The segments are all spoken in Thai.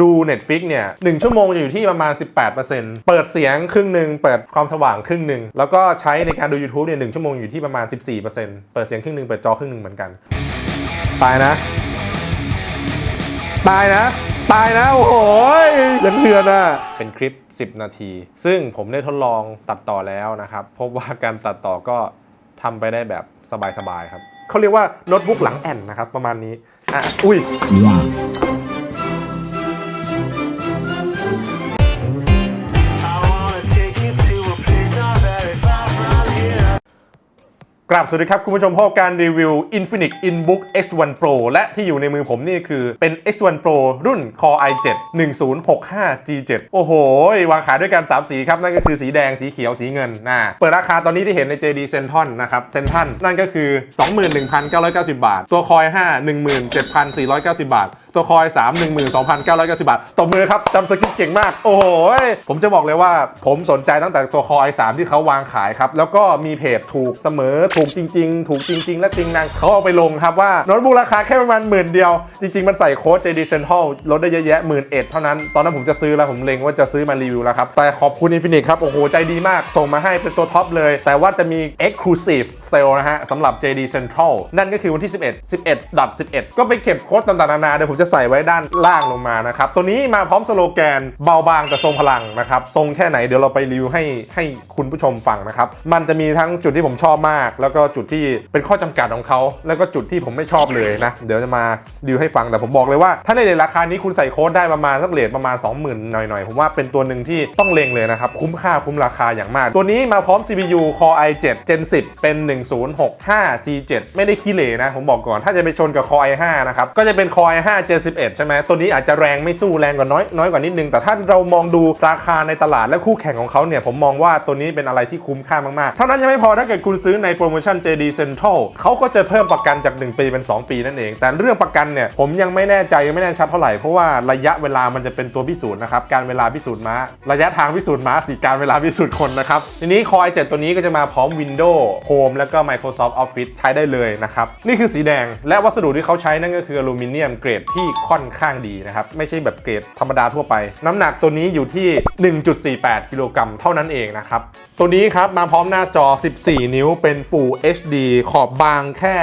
ดู Netflix เนี่ย1ชั่วโมงจะอยู่ที่ประมาณ 18%เปิดเสียงครึ่งหนึ่งเปิดความสว่างครึ่งหนึ่งแล้วก็ใช้ในการดู YouTube เนี่ยหชั่วโมงอยู่ที่ประมาณ 14%เปิดเสียงครึ่งหนึ่งเปิดจอครึ่งหนึ่งเหมือนกัน ตายนะ ตายนะ ตายนะ โอ้โหยังเถื่อนอะ เป็นคลิป 10 นาที ซึ่งผมได้ทดลองตัดต่อแล้วนะครับ พบว่าการตัดต่อก็ทำไปได้แบบสบายๆครับเขาเรียกว่าโน้ตบุ๊กหลังแอนนะครับประมาณนี้อะอุ้ย กราบสวัสดีครับ คุณผู้ชมพบการรีวิว Infinix InBook X1 Pro และที่อยู่ในมือผมนี่คือเป็น X1 Pro รุ่น Core i7 1065G7 โอ้โห วางขายด้วยกัน 3 สีครับ นั่นก็คือสีแดงสีเขียวสีเงินนะเปิดราคาตอนนี้ที่เห็นใน JD Centon นะครับ Centon นั่นก็คือ 21,990 บาท ตัว Core i5 17,490 บาท ตัวคอย 3 12,990 บาทตบมือครับจำสคริปเก่งมาก โอ้โห ผมจะบอกเลยว่าผมสนใจตั้งแต่ตัวคอย 3 ที่เขาวางขายครับ แล้วก็มีเพจถูกเสมอถูกจริง ๆ ถูกจริง ๆ และจริงนางเขาเอาไปลงครับว่าโน้ตบุ๊กราคาแค่ประมาณหมื่นเดียว จริง ๆ มันใส่โค้ด JD Central ลดได้เยอะแยะหมื่นเอ็ดเท่านั้น ตอนนั้นผมจะซื้อแล้วผมเล็งว่าจะซื้อมารีวิวแล้วครับแต่ขอบคุณ Infinix ครับโอ้โหใจดีมาก ส่งมาให้เป็นตัวท็อปเลย แต่ว่าจะมี Exclusive Sale นะฮะสำหรับ JD Central นั่นก็คือวันที่ 11 11 11 ก็ไปเก็บโค้ดต่างๆนานาเดี๋ยวผมจะใส่ไว้ด้านล่างลงมานะครับ ตัวนี้มาพร้อมสโลแกนเบาบางแต่ทรงพลังนะครับ ทรงแค่ไหนเดี๋ยวเราไปรีวิวให้ให้คุณผู้ชมฟังนะครับ มันจะมีทั้งจุดที่ผมชอบมาก แล้วก็จุดที่เป็นข้อจำกัดของเขา แล้วก็จุดที่ผมไม่ชอบเลยนะ เดี๋ยวจะมารีวิวให้ฟัง แต่ผมบอกเลยว่า ถ้าในเรทราคานี้คุณใส่โค้ดได้ประมาณสักเรทประมาณ 20,000 หน่อยๆ ผมว่าเป็นตัวหนึ่งที่ต้องเลงเลยนะครับ คุ้มค่าคุ้มราคาอย่างมาก ตัวนี้มาพร้อม CPU Core i7 Gen 10 เป็น 1065 G7 ไม่ได้ขี้เหร่นะ ผมบอกก่อน ถ้าจะไปชนกับ Core i5 นะครับ ก็จะเป็น Core i5 Gen 11ใช่ไหมตัวนี้อาจจะแรงไม่สู้แรงกว่าน้อยน้อยกว่านิดนึง แต่ถ้าเรามองดูราคาในตลาดและคู่แข่งของเขาเนี่ย ผมมองว่าตัวนี้เป็นอะไรที่คุ้มค่ามาก ๆ เท่านั้นยังไม่พอถ้าเกิดคุณซื้อในโปรโมชั่น JD Central เขาก็จะเพิ่มประกันจาก 1 ปีเป็น 2 ปีนั่นเอง แต่เรื่องประกันเนี่ยผมยังไม่แน่ใจยังไม่แน่ชัดเท่าไหร่เพราะว่าระยะเวลามันจะเป็นตัวพิสูจน์นะครับการเวลาพิสูจน์ม้า ระยะทางพิสูจน์ม้าสีการเวลาพิสูจน์คนนะครับทีนี้ Core i7 ตัวนี้ก็จะมาพร้อม Windows Home แล้วก็ Microsoft Office ใช้ได้เลยนะครับนี่คือสีแดงและวัสดุที่เขาใช้นั่นก็คืออลูมิเนียมเกรดที่ค่อนข้างดีนะครับไม่ใช่แบบเกรดธรรมดาทั่วไป น้ำหนักตัวนี้อยู่ที่ 1.48 กิโลกรัมเท่านั้นเองนะครับตัวนี้ครับมาพร้อมหน้าจอ 14 นิ้วเป็น Full HD ขอบบางแค่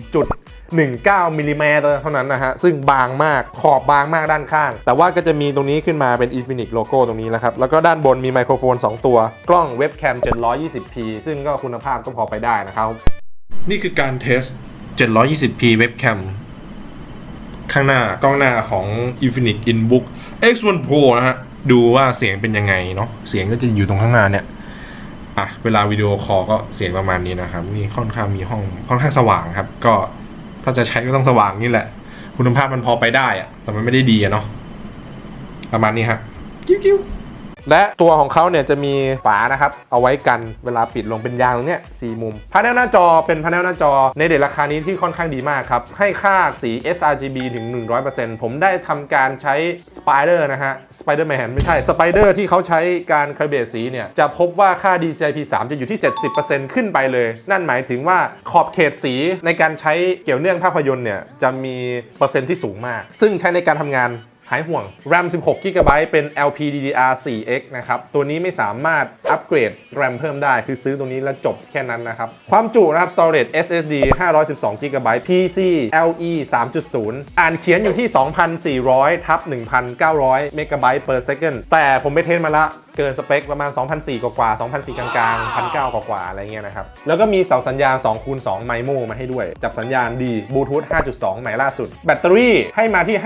4.19มิลลิเมตรเท่านั้นนะฮะ ซึ่งบางมากขอบบางมากด้านข้าง แต่ว่าก็จะมีตรงนี้ขึ้นมาเป็น Infinix โลโก้ตรงนี้นะครับ แล้วก็ด้านบนมีไมโครโฟน 2 ตัว กล้องเว็บแคม 720p ซึ่งก็คุณภาพก็พอไปได้นะครับ นี่คือการเทส 720p เว็บแคม ข้างหน้ากล้องหน้าของ Infinix InBook X1 Pro นะฮะ ดูว่าเสียงเป็นยังไงเนาะเสียงก็จะอยู่ตรงข้างหน้าเนี่ยอะเวลาวิดีโอคอลก็เสียงประมาณนี้นะครับนี่ค่อนข้างมีห้องค่อนข้างสว่างครับ ก็ถ้าจะใช้ก็ต้องสว่างนี่แหละ คุณภาพมันพอไปได้อะแต่มันไม่ได้ดีอะเนาะประมาณนี้ครับ กิ้วกิ้ว และตัวของเขาเนี่ยจะมีฝานะครับ เอาไว้กันเวลาปิดลงเป็นยางตรงเนี้ยสี่มุมพาเนลหน้าจอเป็นพาเนลหน้าจอในเดทราคานี้ที่ค่อนข้างดีมากครับ ให้ค่าสี sRGB ถึง 100%ผมได้ทำการใช้ Spider นะฮะ Spider-Man ไม่ใช่ Spider ที่เขาใช้การคาลิเบรตสีเนี่ย จะพบว่าค่า DCI-P3 จะอยู่ที่ 70%ขึ้นไปเลย นั่นหมายถึงว่าขอบเขตสีในการใช้เกี่ยวเนื่องภาพยนตร์เนี่ยจะมีเปอร์เซ็นต์ที่สูงมาก ซึ่งใช้ในการทำงาน หายห่วง RAM 16 GB เป็น LPDDR4X นะครับ ตัวนี้ไม่สามารถอัปเกรด RAM เพิ่มได้ คือซื้อตรงนี้แล้วจบแค่นั้นนะครับ ความจุนะครับ storage SSD 512 GB PCIe 3.0 อ่านเขียนอยู่ที่ 2,400ทับ1,900 MB per second แต่ผมไปเทสมาละเกินสเปคประมาณ2,400กว่าๆ2,400กลางๆ1,900 กว่าๆอะไรเงี้ยนะครับ แล้วก็มีเสาสัญญาณ2คูณ2ไมโมมาให้ด้วย จับสัญญาณดีบลูทูธ5.2 ใหม่ล่าสุด แบตเตอรี่ให้มาที่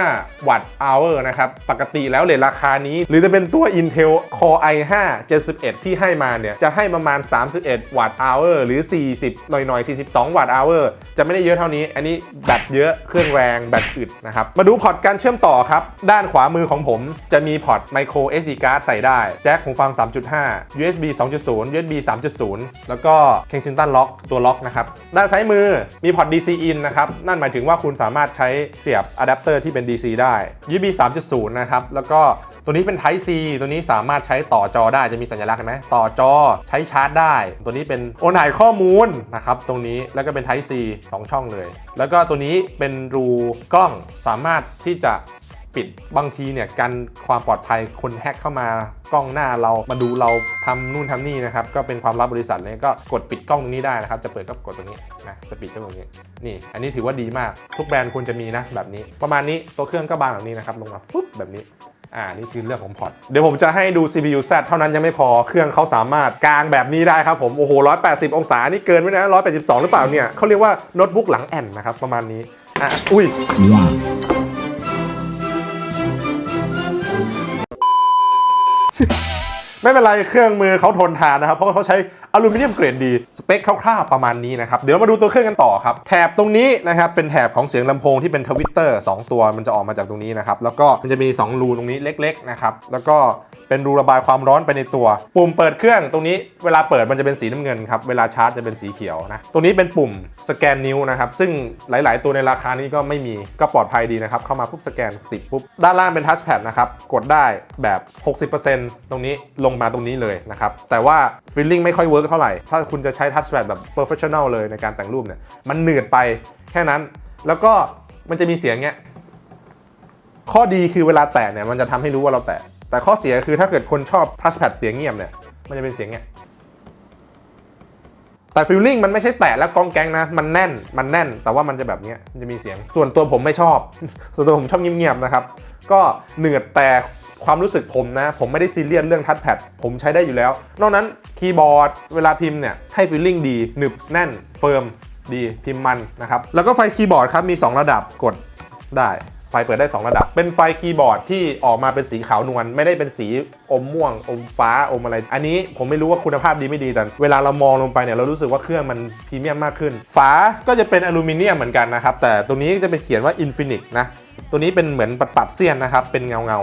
55 วัตต์ hour นะครับ ปกติแล้วเลทราคานี้ หรือจะเป็นตัว Intel Core i5 Gen 11ที่ให้มาเนี่ย จะให้ประมาณ 31 วัตต์ hour หรือ 40 หน่อยๆ 42 วัตต์ hour จะไม่ได้เยอะเท่านี้ อันนี้แบตเยอะเครื่องแรงแบตอึดนะครับ มาดูพอร์ตการเชื่อมต่อครับ ด้านขวามือของผมจะมีพอร์ต micro SD card ใส่ได้ แจ็คหูฟัง 3.5 USB 2.0 USB 3.0 แล้วก็ Kensington Lock ตัวล็อกนะครับ ด้านซ้ายมือมีพอร์ต DC in นะครับ นั่นหมายถึงว่าคุณสามารถใช้เสียบอะแดปเตอร์ที่เป็น DC ได้ USB 3.0 นะครับ แล้วก็ตัวนี้เป็น Type C ตัวนี้สามารถใช้ต่อจอได้จะมีสัญลักษณ์เห็นไหมต่อจอใช้ชาร์จได้ ตัวนี้เป็นโอนถ่ายข้อมูลนะครับ ตรงนี้แล้วก็เป็น Type C 2 ช่องเลย แล้วก็ตัวนี้เป็นรูกล้องสามารถที่จะ ปิด บางทีเนี่ยกันความปลอดภัยคนแฮกเข้ามากล้องหน้าเรามาดูเราทำนู่นทำนี่นะครับก็เป็นความลับบริษัทเลยก็กดปิดกล้องตรงนี้ได้นะครับ จะเปิดก็กดตรงนี้นะจะปิดก็ตรงนี้นี่ อันนี้ถือว่าดีมากทุกแบรนด์ควรจะมีนะแบบนี้ ประมาณนี้ตัวเครื่องก็บางแบบนี้นะครับลงมาปุ๊บแบบนี้อ่า นี่คือเรื่องของพอร์ต เดี๋ยวผมจะให้ดู CPU Z เท่านั้นยังไม่พอ เครื่องเขาสามารถกางแบบนี้ได้ครับผม โอ้โห 180 องศา นี่เกินไปนะ 182 หรือเปล่าเนี่ยเขาเรียกว่าโน้ตบุ๊กหลังแอนนะครับ ประมาณนี้ อะ อุ้ย ไม่เป็นไรเครื่องมือเขาทนทานนะครับ เพราะเขาใช้อลูมิเนียมเกรดดี สเปคคร่าวๆประมาณนี้นะครับ เดี๋ยวมาดูตัวเครื่องกันต่อครับ แถบตรงนี้นะครับ เป็นแถบของเสียงลำโพงที่เป็นทวิตเตอร์2ตัวมันจะออกมาจากตรงนี้นะครับ แล้วก็มันจะมี 2 รูตรงนี้เล็ก ๆ นะครับ แล้วก็ เป็นรูระบายความร้อนไปในตัว ปุ่มเปิดเครื่องตรงนี้เวลาเปิดมันจะเป็นสีน้ำเงินครับเวลาชาร์จจะเป็นสีเขียวนะตรงนี้เป็นปุ่มสแกนนิ้วนะครับซึ่งหลาย ๆ ตัวในราคานี้ก็ไม่มีก็ปลอดภัยดีนะครับเข้ามาปุ๊บสแกนติดปุ๊บด้านล่างเป็นทัชแพดนะครับกดได้แบบ 60%ตรงนี้ลงมาตรงนี้เลยนะครับแต่ว่าฟีลลิ่งไม่ค่อยเวิร์กเท่าไหร่ถ้าคุณจะใช้ทัชแพดแบบ professional เลยในการแต่งรูปเนี่ยมันเหนื่อยไปแค่นั้นแล้วก็มันจะมีเสียงเงี้ยข้อดีคือเวลาแตะเนี่ยมันจะทำให้รู้ว่าเราแตะ แต่ข้อเสียคือถ้าเกิดคนชอบทัชแพดเสียงเงียบเนี่ย มันจะเป็นเสียงเงี้ยแต่ฟิลลิ่งมันไม่ใช่แตะแล้วกองแกงนะ มันแน่นมันแน่น แต่ว่ามันจะแบบเนี้ยมันจะมีเสียงส่วนตัวผมไม่ชอบ ส่วนตัวผมชอบเงียบๆนะครับ ก็เหนือแต่ความรู้สึกผมนะ ผมไม่ได้ซีเรียสเรื่องทัชแพดผมใช้ได้อยู่แล้ว นอกนั้นคีย์บอร์ดเวลาพิมพ์เนี่ยให้ฟิลลิ่งดีหนึบแน่นเฟิร์มดีพิมพ์มันนะครับแล้วก็ไฟคีย์บอร์ดครับมี 2 ระดับกดได้ ไฟเปิดได้ 2 ระดับ เป็นไฟคีย์บอร์ดที่ออกมาเป็นสีขาวนวลไม่ได้เป็นสีอมม่วง อมฟ้าอมอะไร อันนี้ผมไม่รู้ว่าคุณภาพดีไม่ดีแต่เวลาเรามองลงไปเนี่ยเรารู้สึกว่าเครื่องมันพรีเมียมมากขึ้น ฝาก็จะเป็นอลูมิเนียมเหมือนกันนะครับ แต่ตรงนี้จะเป็นเขียนว่า Infinix นะ ตัวนี้เป็นเหมือนปัดปัดเสี้ยนนะครับ เป็นเงาเงา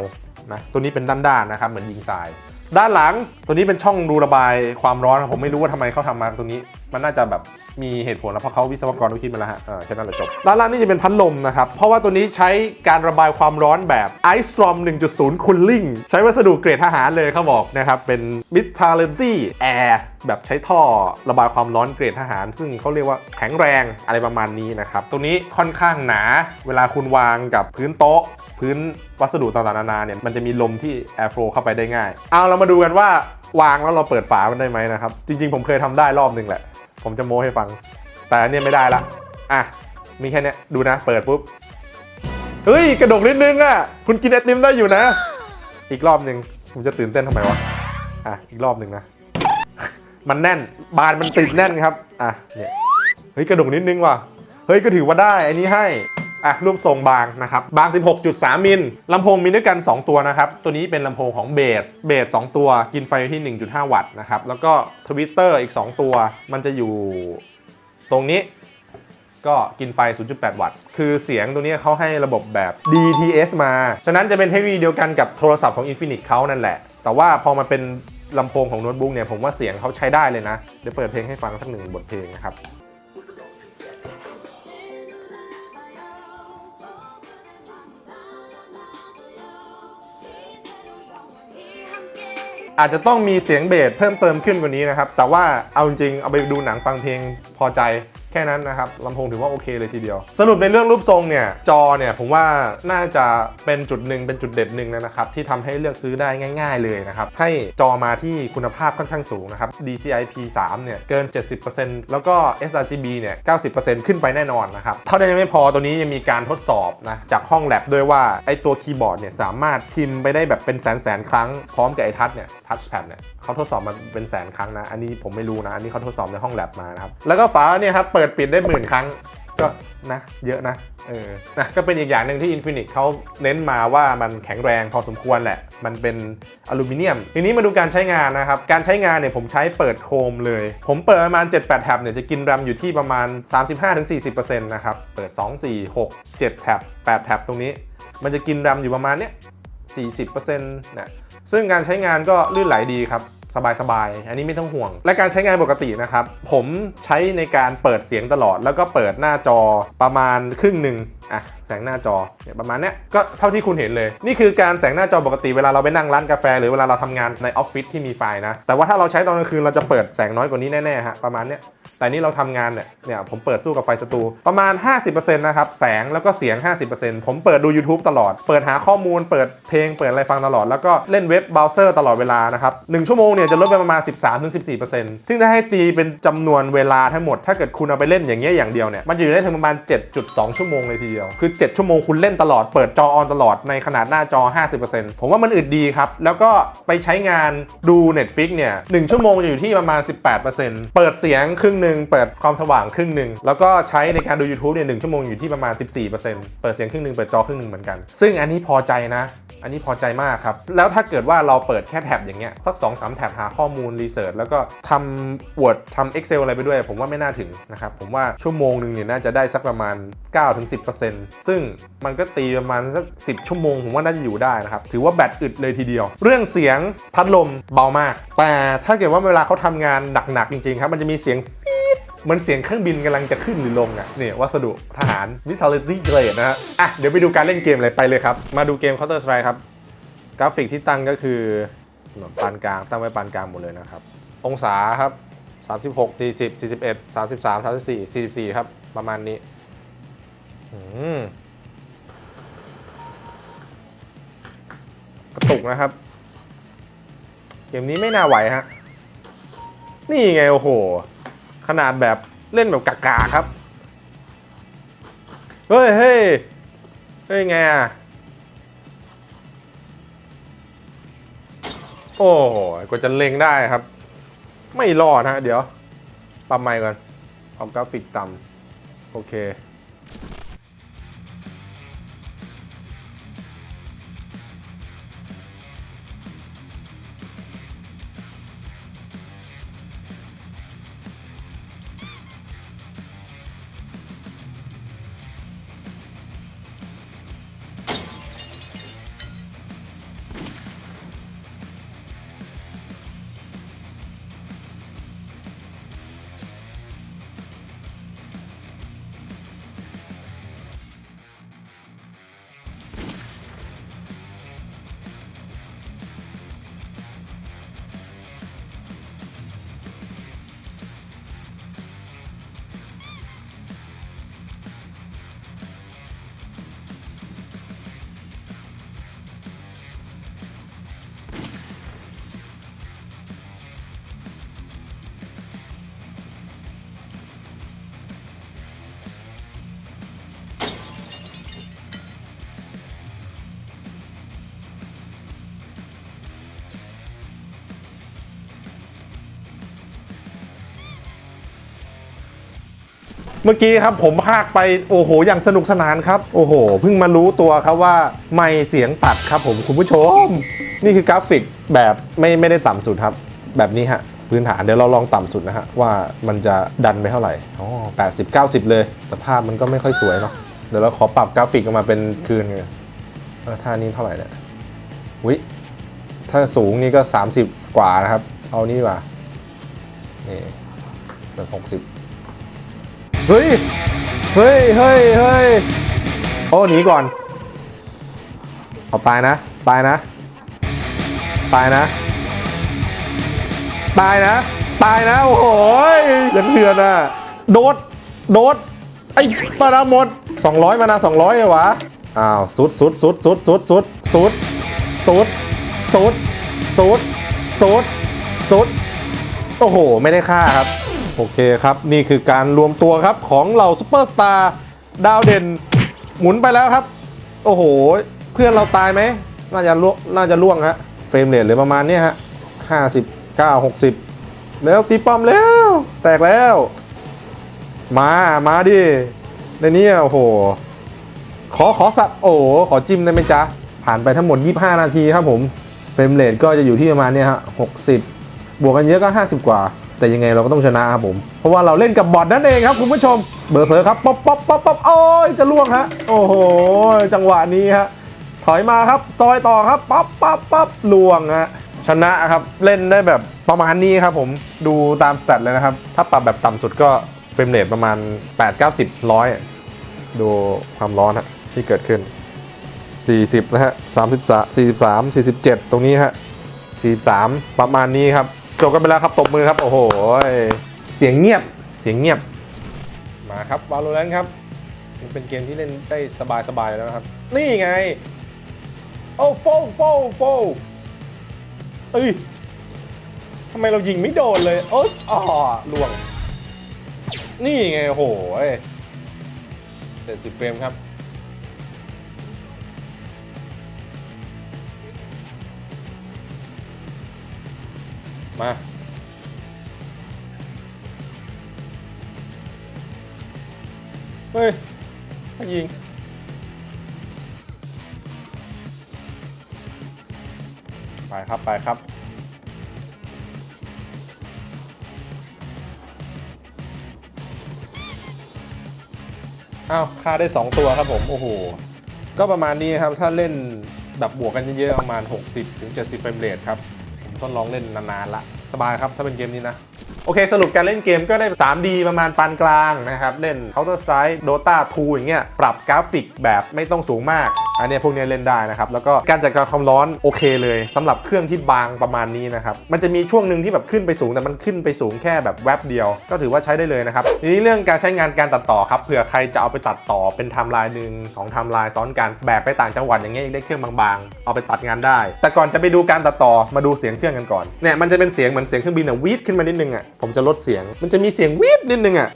นะตัวนี้เป็นด้านๆนะครับเหมือนยิงทราย ด้านหลังตัวนี้เป็นช่องรูระบายความร้อนนะผมไม่รู้ว่าทำไมเขาทำมาตรงนี้มันน่าจะแบบมีเหตุผลแล้วเพราะเขาวิศวกรเขาคิดมาแล้วฮะแค่นั้นแหละจบด้านล่างนี่จะเป็นพัดลมนะครับ เพราะว่าตัวนี้ใช้การระบายความร้อนแบบ Ice Storm 1.0 Cooling ใช้วัสดุเกรดทหารเลยเขาบอกนะครับ เป็น Vitality Air แบบใช้ท่อระบายความร้อนเกรดทหาร ซึ่งเขาเรียกว่าแข็งแรงอะไรประมาณนี้นะครับตรงนี้ค่อนข้างหนา เวลาคุณวางกับพื้นโต๊ะ พื้นวัสดุต่างๆนานาเนี่ยมันจะมีลมที่ airflow เข้าไปได้ง่าย เอาเรามาดูกันว่าวางแล้วเราเปิดฝามันได้ไหมนะครับ จริง ๆ ผมเคยทำได้รอบหนึ่งแหละ ผมจะโม้ให้ฟัง แต่อันเนี่ยไม่ได้ละ อะ มีแค่นี้ดูนะ เปิดปุ๊บ เฮ้ย กระดกนิดนึงอะ คุณกินไอติมได้อยู่นะ อีกรอบหนึ่งผมจะตื่นเต้นทำไมวะ อะ อีกรอบหนึ่งนะ มันแน่น บานมันติดแน่นครับ อะ เนี่ย เฮ้ย กระดกนิดนึงว่ะ เฮ้ย ก็ถือว่าได้ อันนี้ให้ อะรูปทรงบางนะครับบาง 16.3 มิลลำโพงมีด้วยกัน 2 ตัวนะครับ ตัวนี้เป็นลำโพงของเบสเบส2ตัวกินไฟที่ 1.5 วัตต์นะครับ แล้วก็ทวิตเตอร์อีก 2 ตัว มันจะอยู่ตรงนี้ก็กินไฟ 0.8 วัตต์ คือเสียงตัวนี้เขาให้ระบบแบบ DTS มา ฉะนั้นจะเป็นเทคโนโลยีเดียวกันกับโทรศัพท์ของ Infinix เขานั่นแหละ แต่ว่าพอมาเป็นลำโพงของโน้ตบุ๊กเนี่ย ผมว่าเสียงเขาใช้ได้เลยนะ เดี๋ยวเปิดเพลงให้ฟังสักหนึ่งบทเพลงนะครับ อาจจะต้องมีเสียงเบสเพิ่มเติมขึ้นกว่านี้นะครับ แต่ว่าเอาจริงเอาไปดูหนังฟังเพลงพอใจ ค่นั้นนะครับลำโพงถือว่าโอเคเลยทีเดียว สรุปในเรื่องรูปทรงเนี่ยจอเนี่ยผมว่าน่าจะเป็นจุดหนึ่งเป็นจุดเด่นหนึ่งนะครับที่ทำให้เลือกซื้อได้ง่าย ๆ เลยนะครับให้จอมาที่คุณภาพค่อนข้างสูงนะครับ DCI P3 เนี่ยเกิน 70%แล้วก็ sRGB เนี่ย 90%ขึ้นไปแน่นอนนะครับเท่านั้นยังไม่พอตัวนี้ยังมีการทดสอบนะจากห้องแลบด้วยว่าไอตัวคีย์บอร์ดเนี่ยสามารถพิมพ์ไปได้แบบเป็นแสนแสนครั้งพร้อมกับไอทัชเนี่ยทัชแพดเนี่ยเขาทดสอบมาเป็นแสนครั้งนะอันนี้ผมไม่รู้นะอันนี้เขาทดสอบในห้องแลบมานะครับแล้วก็ฝาเนี่ยครับเปิดปิดได้หมื่นครั้ง ก็นะเยอะนะเออนะก็เป็นอีกอย่างหนึ่งที่ Infinix เขาเน้นมาว่ามันแข็งแรงพอสมควรแหละ มันเป็นอลูมิเนียม ทีนี้มาดูการใช้งานนะครับ การใช้งานเนี่ยผมใช้เปิดโคมเลย ผมเปิดประมาณ 7-8 แท็บเนี่ยจะกินแรมอยู่ที่ประมาณ 35-40%นะครับ เปิด 2 4 6 7 แท็บ 8 แท็บตรงนี้ มันจะกินแรมอยู่ประมาณเนี้ย40%นะซึ่งการใช้งานก็ลื่นไหลดีครับ สบายๆ อันนี้ไม่ต้องห่วง และการใช้งานปกตินะครับ ผมใช้ในการเปิดเสียงตลอด แล้วก็เปิดหน้าจอประมาณครึ่งหนึ่งอะ แสงหน้าจอเนี่ยประมาณเนี้ยก็เท่าที่คุณเห็นเลย นี่คือการแสงหน้าจอปกติเวลาเราไปนั่งร้านกาแฟ หรือเวลาเราทำงานในออฟฟิศที่มีไฟนะ แต่ว่าถ้าเราใช้ตอนกลางคืนเราจะเปิดแสงน้อยกว่านี้แน่ๆฮะประมาณเนี้ยแต่นี่เราทำงานเนี่ยเนี่ยผมเปิดสู้กับไฟสตูประมาณ 50%นะครับแสงแล้วก็เสียง 50%ผมเปิดดู YouTube ตลอด เปิดหาข้อมูล เปิดเพลงเปิดอะไรฟังตลอด แล้วก็เล่นเว็บเบราว์เซอร์ตลอดเวลานะครับ1ชั่วโมงเนี่ยจะลดไปประมาณ 13-14%ซึ่งถ้าให้ตีเป็นจำนวนเวลาทั้งหมดถ้าเกิดคุณเอาไปเล่นอย่างเงี้ยอย่างเดียวเนี่ยมันจะอยู่ได้ถึงประมาณ 7.2 ชั่วโมงเลยทีเดียวคือ7 ชั่วโมงคุณเล่นตลอด เปิดจอออนตลอดในขนาดหน้าจอ 50%ผมว่ามันอึดดีครับ แล้วก็ไปใช้งานดู Netflix เนี่ย1ชั่วโมงจะอยู่ที่ประมาณ 18%เปิดเสียงครึ่งหนึ่งเปิดความสว่างครึ่งหนึ่งแล้วก็ใช้ในการดู YouTube เนี่ยหชั่วโมงอยู่ที่ประมาณ 14%เปิดเสียงครึ่งหนึ่งเปิดจอครึ่งหนึ่งเหมือนกัน ซึ่งอันนี้พอใจนะ อันนี้พอใจมากครับ แล้วถ้าเกิดว่าเราเปิดแค่แท็บอย่างเงี้ยสัก2อสแท็บหาข้อมูลรีเสิร์ชแล้วก็ทำ Word ทำ Excel อะไรไปด้วย ผมว่าไม่น่าถึงนะครับผมว่าชั่วโมงหนึ่งเนี่ยน่าจะได้สักประมาณ 9-10%ซึ่งมันก็ตีประมาณสัก10 ชั่วโมง ผมว่าน่าจะอยู่ได้นะครับ ถือว่าแบตอึดเลยทีเดียว เรื่องเสียงพัดลมเบามาก แต่ถ้าเกิดว่าเวลาเขาทำงานหนักๆจริงๆครับมันจะมีเสียงมือนเสียงเครื่องบินกำลังจะขึ้นหรือลงอะเนี่ยวัสดุทหาร vitality grade นะฮะอะเดี๋ยวไปดูการเล่นเกมเลยไปเลยครับ มาดูเกม Counter Strike ครับ กราฟิกที่ตั้งก็คือปานกลางตั้งไว้ปานกลางหมดเลยนะครับ องศาครับ 36 40 41 33 34 44 ครับ ประมาณนี้ กระตุกนะครับ เกมนี้ไม่น่าไหวฮะ นี่ไงโอ้โห ขนาดแบบเล่นแบบกากาครับ เฮ้ยเฮ้ยเฮ้ยไงอะโอ้โหกว่าจะเล็งได้ครับ ไม่รอดฮะ เดี๋ยว ปรับใหม่ก่อน เอากราฟิกต่ำโอเค เมื่อกี้ครับผมพากไปโอ้โหอย่างสนุกสนานครับ โอ้โห เพิ่งมารู้ตัวครับว่าไม่เสียงตัดครับผมคุณผู้ชม นี่คือกราฟิกแบบไม่ไม่ได้ต่ำสุดครับ แบบนี้ฮะพื้นฐานเดี๋ยวเราลองต่ำสุดนะฮะว่ามันจะดันไปเท่าไหร่อ๋อแปดสิบเก้าสิบเลย แต่ภาพมันก็ไม่ค่อยสวยเนาะเดี๋ยวเราขอปรับกราฟิกออกมาเป็นคืนไงเออท่านี้เท่าไหร่เนี่ยวิถ้าสูงนี่ก็ 30 กว่านะครับ เอานี่ว่านี่เป็นหกสิบ เฮ้ย เฮ้ย เฮ้ย เฮ้ย โอ้หนีก่อน เอาตายนะตายนะตายนะ ตายนะ ตายนะ โอ้โหยยังเถื่อนอะ โดด โดด ไอ้มานาหมด 200 มานา200ไงวะ อ้าว สุดสุดสุดสุดสุดสุดสุดสุดสุดสุดสุดสุดโอ้โห ไม่ได้ค่าครับ โอเคครับ นี่คือการรวมตัวครับของเหล่าซูเปอร์สตาร์ดาวเด่น หมุนไปแล้วครับ โอ้โห เพื่อนเราตายไหม น่าจะล่วงน่าจะล่วงฮะเฟรมเรทเหลือประมาณนี้ฮะห้าสิบเก้าหกสิบแล้วตีป้อมแล้ว แตกแล้ว มา มาดิในนี้โอ้โห ขอขอสับโอ้ขอจิ้มได้ไหมจ๊ะ ผ่านไปทั้งหมด 25 นาทีครับผมเฟรมเรทก็จะอยู่ที่ประมาณนี้ฮะ60 บวกกันเยอะก็ 50 กว่า แต่ยังไงเราก็ต้องชนะครับผม เพราะว่าเราเล่นกับบอทนั่นเองครับคุณผู้ชม เบอร์เซอร์ครับป๊อปป๊อปป๊อปป๊อปโอ้ยจะล่วงฮะ โอ้โห จังหวะนี้ฮะ ถอยมาครับ ซอยต่อครับป๊อปป๊อปป๊อปล่วงฮะ ชนะครับ เล่นได้แบบประมาณนี้ครับผม ดูตามสแตทเลยนะครับ ถ้าปรับแบบต่ำสุดก็เฟรมเรทประมาณ 8 9 0 100 ดูความร้อนฮะที่เกิดขึ้น 40 นะฮะ 33 43 47 ตรงนี้ฮะ 43 ประมาณนี้ครับ จบกันไปแล้วครับตบมือครับ โอ้โห เสียงเงียบเสียงเงียบ มาครับ Valorant ครับมันเป็นเกมที่เล่นได้สบายๆอยู่แล้วนะครับ นี่ไง โอ้โฟโฟโฟเอ้ยทำไมเรายิงไม่โดนเลยโอ๊สอ๋อล่วง นี่ไงโอ้โหเจ็ดสิบเฟรมครับ มาเฮ้ยมายิงไปครับไปครับอ้าวฆ่าได้ 2 ตัวครับผม โอ้โห ก็ประมาณนี้ครับ ถ้าเล่นแบบบวกกันเยอะๆ ประมาณ 60-70ถึง70เฟรมเรทครับ ทดลองเล่นนานๆละสบายครับถ้าเป็นเกมนี้นะโอเค สรุปการเล่นเกมก็ได้ 3D ประมาณปานกลางนะครับ เล่น Counter Strike Dota 2 อย่างเงี้ย ปรับกราฟิกแบบไม่ต้องสูงมาก อันนี้พวกนี้เล่นได้นะครับแล้วก็การจัดการความร้อนโอเคเลยสำหรับเครื่องที่บางประมาณนี้นะครับมันจะมีช่วงหนึ่งที่แบบขึ้นไปสูงแต่มันขึ้นไปสูงแค่แบบแวบเดียว ก็ถือว่าใช้ได้เลยนะครับทีนี้เรื่องการใช้งานการตัดต่อครับเผื่อใครจะเอาไปตัดต่อเป็นไทม์ไลน์หนึ่งสองไทม์ไลน์ซ้อนกันแบกไปต่างจังหวัดอย่างเงี้ยได้เครื่องบางๆ เอาไปตัดงานได้ แต่ก่อนจะไปดูการตัดต่อมาดูเสียงเครื่องกันก่อนเนี่ยมันจะเป็นเสียงเหมือนเสียงเครื่องบินอะวีดขึ้นมานิดนึงอะผมจะลดเสียงมันจะมีเสียงวีดนิดนึงอะ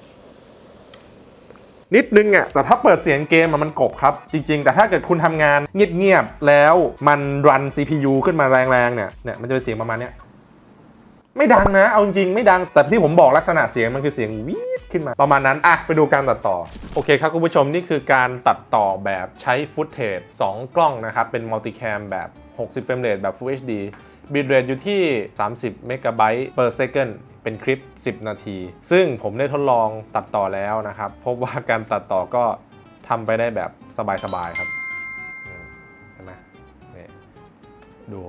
นิดนึงอะแต่ถ้าเปิดเสียงเกมมันกบครับ จริง ๆ แต่ถ้าเกิดคุณทำงานเงียบๆแล้วมันรัน CPU ขึ้นมาแรงๆเนี่ยเนี่ยมันจะเป็นเสียงประมาณเนี้ยไม่ดังนะ เอาจริงไม่ดัง แต่ที่ผมบอกลักษณะเสียงมันคือเสียงวีดขึ้นมา ประมาณนั้น อะ ไปดูการตัดต่อ โอเคครับคุณผู้ชมนี่คือการตัดต่อแบบใช้ฟุตเทจ2กล้องนะครับ เป็นมัลติแคมแบบ 60 เฟรมเรทแบบ Full HD บิตเรทอยู่ที่ 30 เมกะไบต์ per second เป็นคลิป 10 นาที ซึ่งผมได้ทดลองตัดต่อแล้วนะครับ พบว่าการตัดต่อก็ทำไปได้แบบสบายๆครับเห็นไหมนี่ดู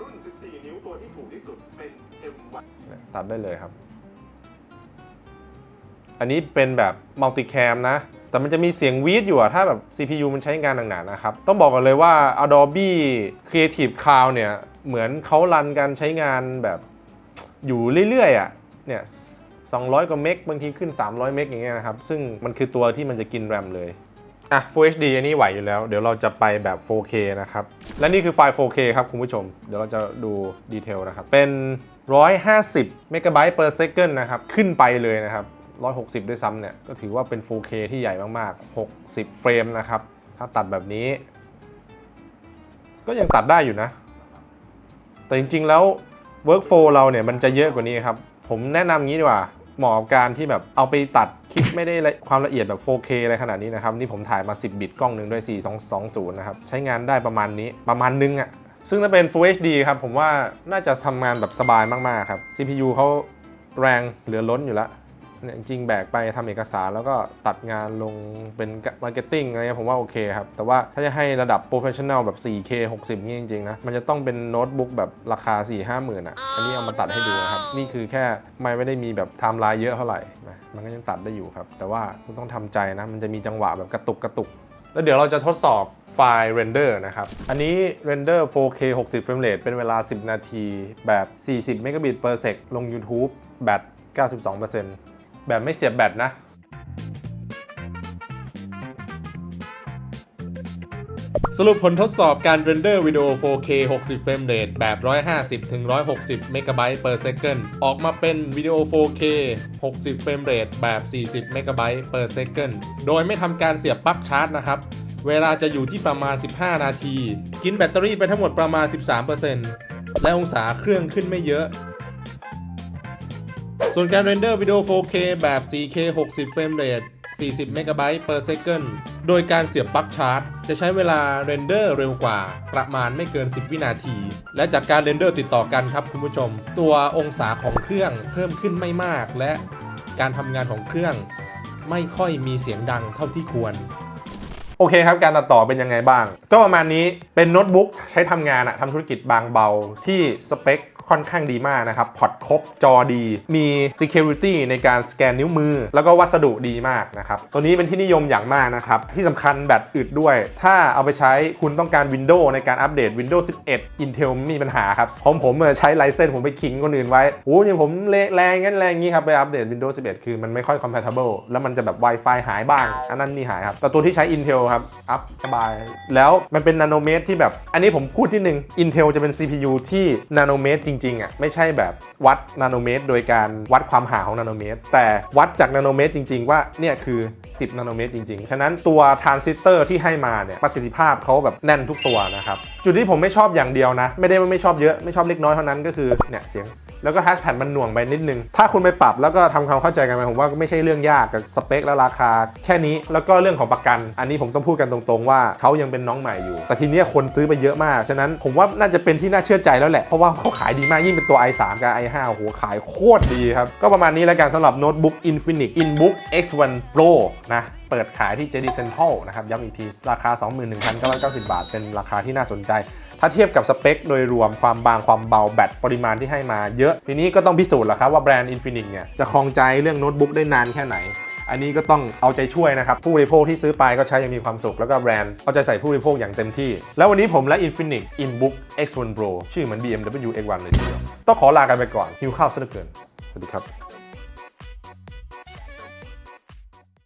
รุ่น 14 นิ้วตัวที่ถูกที่สุดเป็น M1 ตัดได้เลยครับ อันนี้เป็นแบบมัลติแคมนะ แต่มันจะมีเสียงวีดอยู่อะถ้าแบบ CPU มันใช้งานหนักๆนะครับ ต้องบอกกันเลยว่า Adobe Creative Cloud เนี่ย เหมือนเขารันการใช้งานแบบอยู่เรื่อยๆอะเนี่ย200 กว่าเมกบางทีขึ้น 300 เมกอย่างเงี้ยนะครับ ซึ่งมันคือตัวที่มันจะกินแรมเลย อะ Full HD อันนี้ไหวอยู่แล้ว เดี๋ยวเราจะไปแบบ 4K นะครับ และนี่คือไฟล์ 4K ครับคุณผู้ชม เดี๋ยวเราจะดูดีเทลนะครับ เป็น 150เมกะไบต์ per second นะครับ ขึ้นไปเลยนะครับ 160 ด้วยซ้ำเนี่ย ก็ถือว่าเป็น 4K ที่ใหญ่มากๆ 60 เฟรมนะครับ ถ้าตัดแบบนี้ ก็ยังตัดได้อยู่นะ แต่จริงๆแล้ว workflow เราเนี่ยมันจะเยอะกว่านี้ครับ ผมแนะนำงี้ดีกว่า เหมาะกับการที่แบบเอาไปตัดคลิปไม่ได้ความละเอียดแบบ 4K อะไรขนาดนี้นะครับ นี่ผมถ่ายมา 10 บิตกล้องหนึ่งด้วย 4220 นะครับ ใช้งานได้ประมาณนี้ ประมาณนึงอะ่ะ ซึ่งถ้าเป็น Full HD ครับ ผมว่าน่าจะทำงานแบบสบายมากๆครับ CPU เขาแรงเหลือล้นอยู่แล้ว เนี่ยจริงๆแบกไปทำเอกสารแล้วก็ตัดงานลงเป็นมาร์เก็ตติ้งอะไรเงี้ยผมว่าโอเคครับ แต่ว่าถ้าจะให้ระดับโปรเฟชชั่น a ลแบบ 4K 60 นี่จริง ๆ นะ มันจะต้องเป็นโน้ตบุ๊กแบบราคา 4 5หมื่นอะ อันนี้เอามาตัดให้ดูนะครับ นี่คือแค่ไม่ไม่ได้มีแบบไทม์ไลน์เยอะเท่าไหร่นะมันก็ยังตัดได้อยู่ครับ แต่ว่าคุณต้องทำใจนะ มันจะมีจังหวะแบบกระตุกกระตุก แล้วเดี๋ยวเราจะทดสอบไฟล์เรนเดอร์นะครับ อันนี้เรนเดอร์ 4K 60เฟรมเรทเป็นเวลา 10 นาทีแบบ 40เมกะบิต per sec ลง YouTube แบต92% แบบไม่เสียบแบตนะสรุปผลทดสอบการเรนเดอร์วิดีโอ 4K 60 เฟรมเรทแบบ 150 ถึง 160 เมกะไบต์ per second ออกมาเป็นวิดีโอ 4K 60 เฟรมเรทแบบ 40 เมกะไบต์ per second โดยไม่ทำการเสียบปลั๊กชาร์จนะครับ เวลาจะอยู่ที่ประมาณ 15 นาที กินแบตเตอรี่ไปทั้งหมดประมาณ 13%และองศาเครื่องขึ้นไม่เยอะ ส่วนการเรนเดอร์วิดีโอ 4K แบบ 4K 60 เฟรมเรท40เมกะไบต์ per second โดยการเสียบปลั๊กชาร์จ จะใช้เวลาเรนเดอร์เร็วกว่า ประมาณไม่เกิน 10 วินาที และจากการเรนเดอร์ติดต่อกันครับคุณผู้ชม ตัวองศาของเครื่องเพิ่มขึ้นไม่มาก และการทำงานของเครื่อง ไม่ค่อยมีเสียงดังเท่าที่ควร โอเคครับ การตัดต่อเป็นยังไงบ้าง ก็ประมาณนี้เป็นโน้ตบุ๊กใช้ทำงานอะทำธุรกิจบางเบาที่สเปค ค่อนข้างดีมากนะครับพอร์ตครบจอดี มี Security ในการสแกนนิ้วมือ แล้วก็วัสดุดีมากนะครับ ตัวนี้เป็นที่นิยมอย่างมากนะครับ ที่สำคัญแบตอึดด้วย ถ้าเอาไปใช้คุณต้องการ Windows ในการอัปเดต Windows 11 Intel ไม่มีปัญหาครับผมผมเออใช้ไลเซนผมไปขิงคนอื่นไว้โอ้ยผมเละแรงงั้นแรงงี้ครับไปอัปเดต Windows 11 คือมันไม่ค่อย compatible แล้วมันจะแบบ Wi-Fi หายบ้าง อันนั้นนี่หายครับ แต่ตัวที่ใช้ Intel ครับ อัพสบาย แล้วมันเป็นนาโนเมตรที่แบบ อันนี้ผมพูดที่หนึ่ง Intel จะเป็น CPU ที่นาโนเมตรจริงๆอะไม่ใช่แบบวัดนาโนเมตร โดยการวัดความหาของนาโนเมตร แต่วัดจากนาโนเมตรจริง ๆ ว่าเนี่ยคือ 10 นาโนเมตรจริง ๆ ฉะนั้นตัวทรานซิสเตอร์ที่ให้มาเนี่ยประสิทธิภาพเขาแบบแน่นทุกตัวนะครับ จุดที่ผมไม่ชอบอย่างเดียวนะ ไม่ได้ว่าไม่ชอบเยอะไม่ชอบเล็กน้อยเท่านั้นก็คือเนี่ยเสียงแล้วก็ทัชแพดมันหน่วงไปนิดนึง ถ้าคุณไปปรับแล้วก็ทำความเข้าใจกันไปผมว่าไม่ใช่เรื่องยากกับสเปคและราคา แค่นี้แล้วก็เรื่องของประกัน อันนี้ผมต้องพูดกันตรงๆว่าเขายังเป็นน้องใหม่อยู่ แต่ทีเนี้ยคนซื้อไปเยอะมาก ฉะนั้นผมว่าน่าจะเป็นที่น่าเชื่อใจแล้วแหละ เพราะว่าเขาขายดีมากยิ่งเป็นตัว i3 กับ i5 โอ้โหขายโคตรดีครับ ก็ประมาณนี้แล้วกันสำหรับโน้ตบุ๊ก Infinix InBook X1 Pro นะเปิดขายที่ JD Central นะครับ ย้ำอีกที ราคา 21,990 บาท เป็นราคาที่น่าสนใจ ถ้าเทียบกับสเปคโดยรวมความบางความเบาแบตปริมาณที่ให้มาเยอะ ทีนี้ก็ต้องพิสูจน์แล้วครับว่าแบรนด์ Infinix เนี่ยจะครองใจเรื่องโน้ตบุ๊กได้นานแค่ไหน อันนี้ก็ต้องเอาใจช่วยนะครับ ผู้บริโภคที่ซื้อไปก็ใช้อย่างมีความสุข แล้วก็แบรนด์เอาใจใส่ผู้บริโภคอย่างเต็มที่ แล้ววันนี้ผมและ Infinix InBook X1 Pro ชื่อเหมือน BMW X1 เลยทีเดียวต้องขอลากันไปก่อนหิวข้าวซะเหลือเกินสวัสดีครับ